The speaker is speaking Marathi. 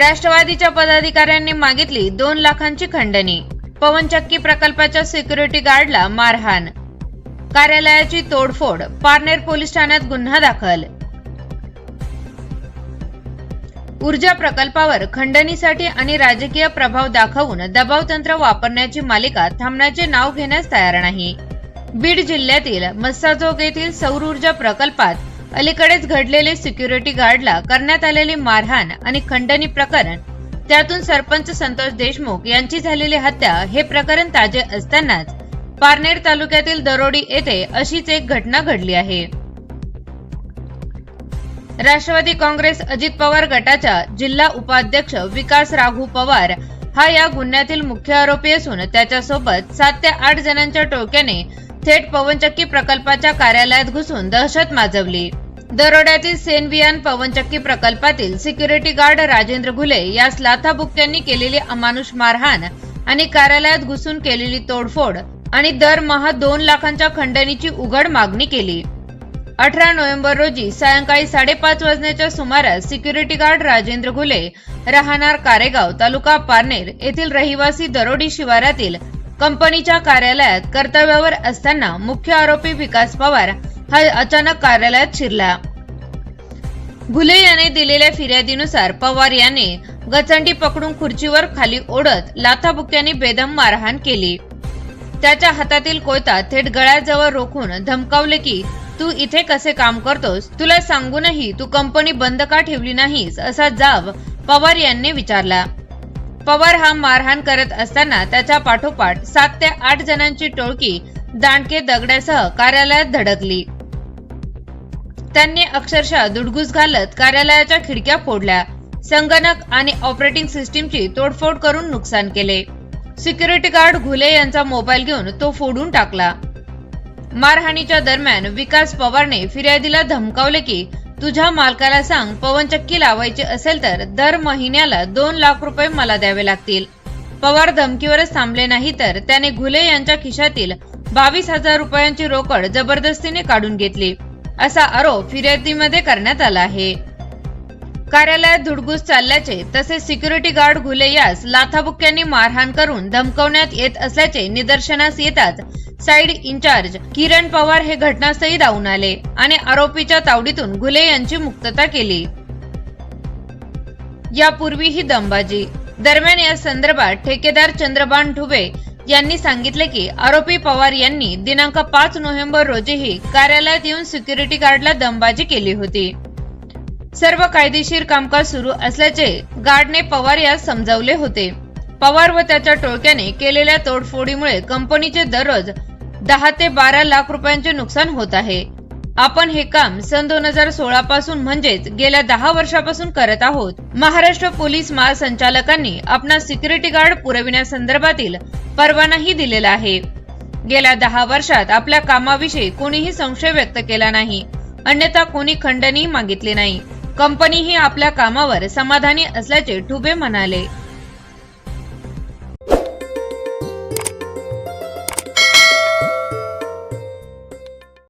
राष्ट्रवादीच्या पदाधिकाऱ्यांनी मागितली दोन लाखांची खंडणी. पवनचक्की प्रकल्पाच्या सिक्युरिटी गार्डला मारहाण. कार्यालयाची तोडफोड पारनेर पोलीस ठाण्यात गुन्हा दाखल. ऊर्जा प्रकल्पावर खंडणीसाठी आणि राजकीय प्रभाव दाखवून दबाव तंत्र वापरण्याची मालिका थांबण्याचे नाव घेण्यास तयार नाही. बीड जिल्ह्यातील मस्साजोग येथील सौर ऊर्जा प्रकल्पात अलीकडेच घडलेले सिक्युरिटी गार्डला करण्यात आलेली मारहाण आणि खंडणी प्रकरण त्यातून सरपंच संतोष देशमुख यांची झालेली हत्या हे प्रकरण ताजे असतानाच पारनेर तालुक्यातील दरोडी येथे अशीच एक घटना घडली आहे. राष्ट्रवादी काँग्रेस अजित पवार गटाच्या जिल्हा उपाध्यक्ष विकास राघू पवार हा या गुन्ह्यातील मुख्य आरोपी असून त्याच्यासोबत सात ते आठ जणांच्या टोक्याने थेट पवनचक्की प्रकल्पाच्या कार्यालयात घुसून दहशत माजवली. दरोड्यातील सेनवियान पवनचक्की प्रकल्पातील सिक्युरिटी गार्ड राजेंद्र घुले यास लाथाबुक्क्यांनी केलेली अमानुष मारहाण आणि कार्यालयात घुसून केलेली तोडफोड आणि दरमहा दोन लाखांच्या खंडणीची उघड मागणी केली. अठरा नोव्हेंबर रोजी सायंकाळी साडेपाच वाजण्याच्या सुमारास सिक्युरिटी गार्ड राजेंद्र घुले राहणार कारेगाव तालुका पारनेर येथील रहिवासी दरोडी शिवारातील कंपनीच्या कार्यालयात कर्तव्यावर असताना मुख्य आरोपी विकास पवार हा अचानक कार्यालयात शिरला. घुले याने दिलेल्या फिर्यादीनुसार पवार याने गचंडी पकडून खुर्चीवर खाली ओढत लाथाबुक्याने बेदम मारहाण केली. त्याच्या हातातील कोयता थेट गळ्याजवळ रोखून धमकावले की तू इथे कसे काम करतोस? तुला सांगूनही तू कंपनी बंद का ठेवली नाहीस? असा जाब पवार यांनी विचारला. पवार हा मारहाण करत असताना त्याच्या पाठोपाठ सात ते आठ जणांची टोळकी दांडके दगड्यासह कार्यालयात धडकली. त्यांनी अक्षरशः दुडगुस घालत कार्यालयाच्या खिडक्या फोडल्या. संगणक आणि ऑपरेटिंग सिस्टीमची तोडफोड करून नुकसान केले. सिक्युरिटी गार्ड घुले यांचा मोबाईल घेऊन तो फोडून टाकला. मारहाणीच्या दरम्यान विकास पवारने फिर्यादीला धमकावले की तुझ्या मालकाला सांग पवनचक्की लावायची असेल तर दर महिन्याला दोन लाख रुपये मला द्यावे लागतील. पवार धमकीवरच थांबले नाही तर त्याने घुले यांच्या खिशातील बावीस हजार रुपयांची रोकड जबरदस्तीने काढून घेतली. असा आरोप फिर्यादीमध्ये करण्यात आला आहे. कार्यालयात धुडगूस चालल्याचे तसेच सिक्युरिटी गार्ड घुले यास लाथाबुक्क्यांनी मारहाण करून धमकवण्यात येत असल्याचे निदर्शनास येताच साईड इन्चार्ज किरण पवार हे घटनास्थळी धावून आले आणि आरोपीच्या तावडीतून घुले यांची मुक्तता केली. यापूर्वी ही दमबाजी. दरम्यान या संदर्भात ठेकेदार चंद्रबान ठुबे यांनी सांगितले की आरोपी पवार यांनी दिनांक पाच नोव्हेंबर रोजीही कार्यालयात येऊन सिक्युरिटी गार्डला दमबाजी केली होती. सर्व कायदेशीर कामकाज सुरू असल्याचे गार्डने पवार यास समजावले होते. पवार व त्याच्या टोळक्याने केलेल्या तोडफोडीमुळे कंपनीचे दररोज दहा ते बारा लाख रुपयांचे नुकसान होत आहे. आपण हे काम सन दोन हजार सोळा पासून म्हणजेच गेल्या दहा वर्षापासून करत आहोत. महाराष्ट्र पोलीस महासंचालकांनी आपला सिक्युरिटी गार्ड पुरविण्यासंदर्भातील परवानाही दिलेला आहे. गेल्या दहा वर्षात आपल्या कामाविषयी कोणीही संशय व्यक्त केला नाही. अन्यथा कोणी खंडणी मागितली नाही. कंपनीही आपल्या कामावर समाधानी असल्याचे ठुबे म्हणाले.